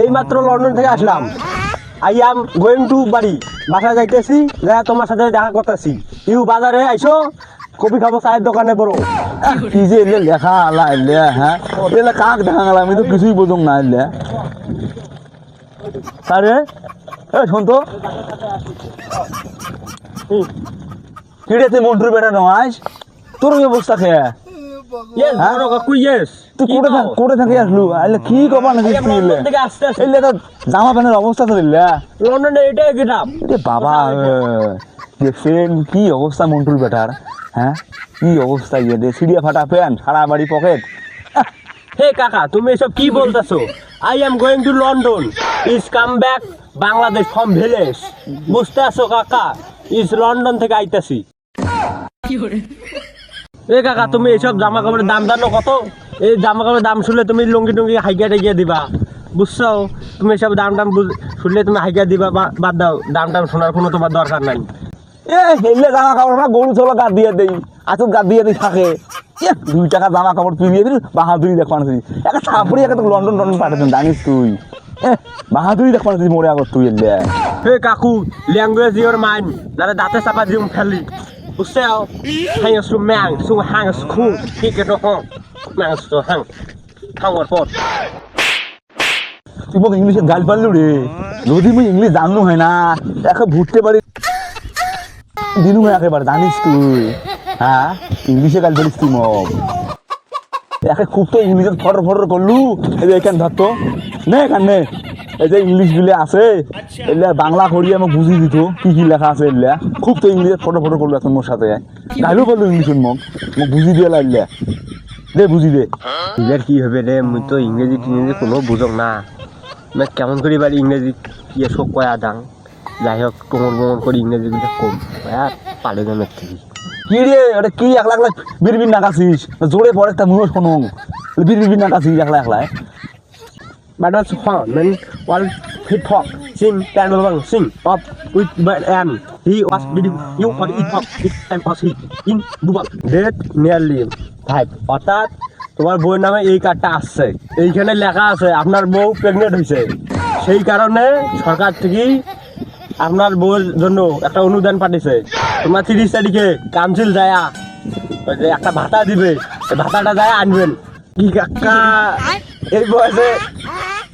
এই মাত্র লন্ডন থেকে আসলাম। আই এম গোয়িং টু বাড়ি। বাসায় যাইতেছি দেখা তোমার সাথে দেখা করতেছি। ইউ বাজারে আইসো কফি খাব, চায়ের দোকানে বড় কি যে এলে লেখা আলা এলে হ্যাঁ? এলে কাক দেখা গেল? আমি তো কিছুই বোঝং না এলে। আরে, এ, শোন তো। কিরে তুই মন্টুর বেটা নয়? তোর কি অবস্থা খেয়ে জামা অবস্থা তো লন্ডনে এটাই বাবা দেখছেন কি অবস্থা মন্টুর বেটার? হ্যাঁ? কি অবস্থা ইয়ে দে সিঁড়িয়া ফাটা প্যান্ট সারা বাড়ি পকেট। হে কাকা তুমি এসব কি বলতেছো? I am going to London is come back Bangladesh from village বুঝতে আসো কাকা? ইজ লন্ডন থেকে আইতাছি। এ কাকা, তুমি এইসব জামা কাপড়ের দাম জানো কত? এই জামা কাপড়ের দাম শুনলে তুমি লুঙ্গি টুঙ্গি হাইকিয়া টেকিয়ে দিবা। বুঝছ? তুমি এসব দাম টাম শুনলে তুমি হাইকিয়া দিবা বাদ দাও। দাম টাম শোনার কোনো তোমার দরকার নাই। এ হেললে জামা কাপড় না গরু চলো গাদ দিয়ে দেই। আচল গাদ দিয়ে দিই থাকে। এ, দুই টাকা জামা কাপড় পিরিয়ে দিল, বাহাদুরি দেখ পানছি একটা সাপড়ি একটা লন্ডন লন্ডন পাঠাতেন জানিস তুই। বাহাদুরি দেখ পানছি মরে আগত তুই এলে। হে কাকু, ল্যাঙ্গুয়েজ ইওর মাইন্ড, নালে দাঁতে চাপা দিম, ফেলি। ম্যাং সু হাং সু খু কি কে তো হং ম্যাং সু হাং হাঙ্গর পর তুই মোক ইংলিশে গাল পারলু রে। যদি মুই ইংলিশ জানলু হয় না। একে ভুটতে পারি দিনু একেবারে জানিস তুই। হ্যাঁ? ইংলিশে গাল পারিস তুই মোক একে খুব তো ইংলিশে ফটর ফটর করলু। এখান ধরতো নে এখান নে। এই যে ইংলিশগুলো আছে এলে বাংলা করিয়ে আমাকে বুঝিয়ে দিত কি কি লেখা আছে এলে খুব তো ইংলিশে ফটো ফটো করল এখন মোর সাথে। গাইলো পারল ইংলিশ মোক। মোক বুঝি দিয়ে লাগলে দে বুঝি দে। ইংরেজি কি হবে রে মুই তো ইংরেজি টিংরেজি কোনো বুঝক না। মানে কেমন করে বাড়ি ইংরেজি ইয়ে সব কয়া দাং। যাই হোক কোমর কোমর করে ইংরেজি গুলো কম। আর পালে গামের থেকে কি। রে ওটা কি একলা একলা বিড়বিড় নাকাছিস জোরে পরে একটা মুখ শোনো। বিড়বিড় নাকাছিস একলা একলা But that's fun, man. While hip hop, sing, stand along, sing, up with but and he was video, you for hip hop, it time was hit in Dubai. Date nearly five. অর্থাৎ তোমার বউয়ের নামে এই কার্ডটা আসছে। এইখানে লেখা আছে আপনার বউ প্রেগনেন্ট হয়েছে। সেই কারণে সরকার থেকেই আপনার বউয়ের জন্য একটা অনুদান পাঠিয়েছে। তোমার তিরিশ তারিখে কাউন্সিল যায় একটা ভাতা দিবে। ভাতাটা যায় আনবেন। কি কাকা? এই বয়সে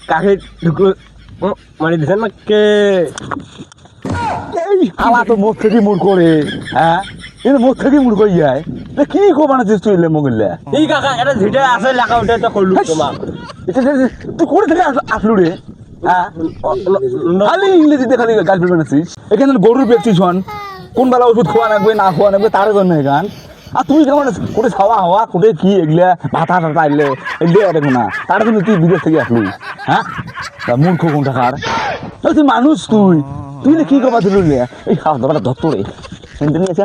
কাকে ঢুকলো? না কে এই হালা তো থেকে মুড় করে। হ্যাঁ? কিন্তু থেকে মুড় করে যায়। তা কি কো বানাচ্ছিস তুই এলে মগিল্লে? এই কাকা এটা ঝিটে আছে লেখা উঠে তো করলু তোমার এটা তুই করে থেকে আস- আসলু রে? হ্যাঁ? খালি ইংরেজিতে খালি গার্লফ্রেন্ড বানাচ্ছিস এখানে গরুর শোন। কোন বেলা ওষুধ খাওয়া লাগবে না খাওয়া লাগবে তার জন্য এখান। আর তুই কেমন কোটে খাওয়া হওয়া, কোটে কি এগুলা? ভাতা টাতা এলে এগুলো দেখো না। তার কিন্তু তুই বিদেশ থেকে আসলি হ্যাঁ? মূর্খ কোন টাকার তুই মানুষ তুই। তুই না কি কবা দিল এই খাওয়া দাওয়াটা ধরতো রে শুনতে নিয়েছে